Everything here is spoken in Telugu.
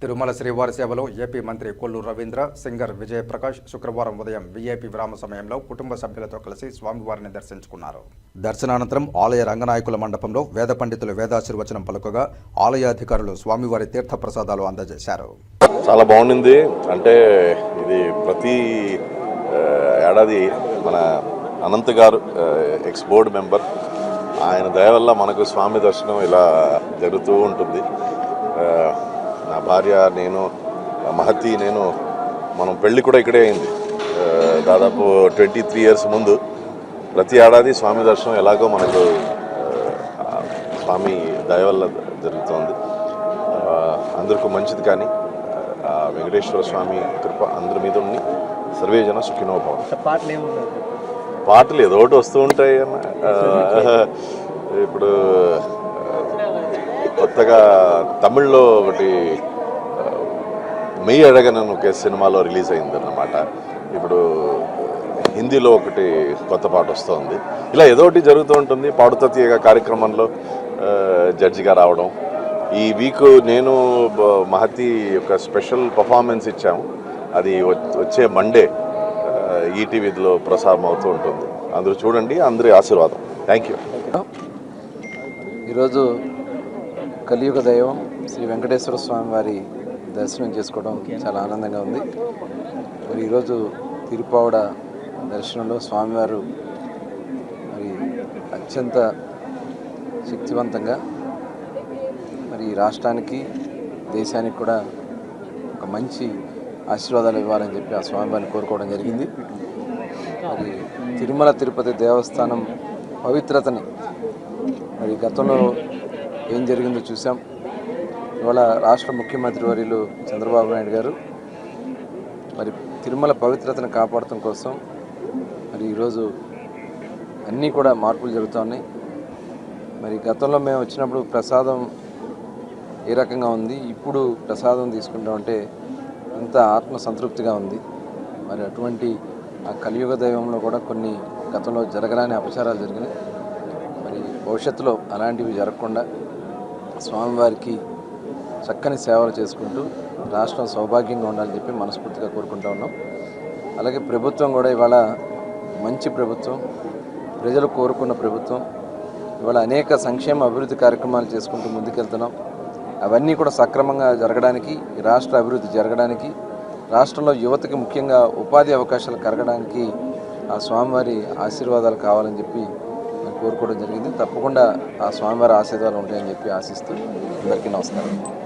తిరుమల శ్రీవారి సేవలో ఏపీ మంత్రి కొల్లు రవీంద్ర సింగర్ విజయప్రకాష్ శుక్రవారం ఉదయం వీఐపీ విరామ సమయంలో కుటుంబ సభ్యులతో కలిసి స్వామివారిని దర్శించుకున్నారు. దర్శనానంతరం ఆలయ రంగనాయకుల మండపంలో వేద పండితులు వేదాశీర్వచనం పలుకగా ఆలయ అధికారులు స్వామివారి తీర్థ ప్రసాదాలు అందజేశారు. చాలా బాగుండింది. అంటే ఇది ప్రతి ఏడాది మన అనంత్ గారు ఎక్స్ బోర్డు మెంబర్. ఆయన దయ వల్ల మనకు స్వామి దర్శనం ఇలా జరుగుతూ ఉంటుంది. నా భార్య నేను మహతి నేను మనం పెళ్ళి కూడా ఇక్కడే అయింది. దాదాపు ట్వంటీ త్రీ ఇయర్స్ ముందు ప్రతి ఏడాది స్వామి దర్శనం ఎలాగో మనకు స్వామి దయ వల్ల జరుగుతోంది. అందరికీ మంచిది కానీ ఆ వెంకటేశ్వర స్వామి కృప అందరి మీద ఉండి సర్వేజన సుఖినోభవం పాటలు ఏదో ఒకటి వస్తూ ఉంటాయి అన్న. ఇప్పుడు కొత్తగా తమిళ్ళో ఒకటి ఆ, అడగనని ఒక సినిమాలో రిలీజ్ అయిందన్నమాట. ఇప్పుడు హిందీలో ఒకటి కొత్త పాట వస్తుంది. ఇలా ఏదో ఒకటి జరుగుతూ ఉంటుంది. పాడుతా తీయగా కార్యక్రమంలో జడ్జిగా రావడం. ఈ వీక్ నేను మహతి యొక్క స్పెషల్ పర్ఫార్మెన్స్ ఇచ్చాము. అది వచ్చే మండే ఈటీవీలో ప్రసారం అవుతూ ఉంటుంది. అందరూ చూడండి అందరి ఆశీర్వాదం. Thank you. ఈరోజు కలియుగ దైవం శ్రీ వెంకటేశ్వర స్వామి వారి దర్శనం చేసుకోవడం చాలా ఆనందంగా ఉంది. మరి ఈరోజు తిరుపావడ దర్శనంలో స్వామివారు మరి అత్యంత శక్తివంతంగా మరి ఈ రాష్ట్రానికి దేశానికి కూడా ఒక మంచి ఆశీర్వాదాలు ఇవ్వాలని చెప్పి ఆ స్వామివారిని కోరుకోవడం జరిగింది. మరి తిరుమల తిరుపతి దేవస్థానం పవిత్రతని మరి గతంలో ఏం జరిగిందో చూసాం ఇవాళ రాష్ట్ర ముఖ్యమంత్రి వర్యులు చంద్రబాబు నాయుడు గారు మరి తిరుమల పవిత్రతను కాపాడటం కోసం మరి ఈరోజు అన్నీ కూడా మార్పులు జరుగుతున్నాయి. మరి గతంలో మేము వచ్చినప్పుడు ప్రసాదం ఏ రకంగా ఉంది ఇప్పుడు ప్రసాదం తీసుకుంటామంటే అంత ఆత్మ సంతృప్తిగా ఉంది. మరి అటువంటి ఆ కలియుగ దైవంలో కూడా కొన్ని గతంలో జరగరాని అపచారాలు జరిగినాయి. మరి భవిష్యత్తులో అలాంటివి జరగకుండా స్వామివారికి చక్కని సేవలు చేసుకుంటూ రాష్ట్రం సౌభాగ్యంగా ఉండాలని చెప్పి మనస్ఫూర్తిగా కోరుకుంటా ఉన్నాం. అలాగే ప్రభుత్వం కూడా ఇవాళ మంచి ప్రభుత్వం ప్రజలు కోరుకున్న ప్రభుత్వం. ఇవాళ అనేక సంక్షేమ అభివృద్ధి కార్యక్రమాలు చేసుకుంటూ ముందుకెళ్తున్నాం. అవన్నీ కూడా సక్రమంగా జరగడానికి ఈ రాష్ట్ర అభివృద్ధి జరగడానికి రాష్ట్రంలో యువతకి ముఖ్యంగా ఉపాధి అవకాశాలు కరగడానికి ఆ స్వామివారి ఆశీర్వాదాలు కావాలని చెప్పి కోరుకోవడం జరిగింది. తప్పకుండా ఆ స్వామివారి ఆశీర్వాదాలు ఉంటాయని చెప్పి ఆశిస్తూ అందరికీ నమస్కారం.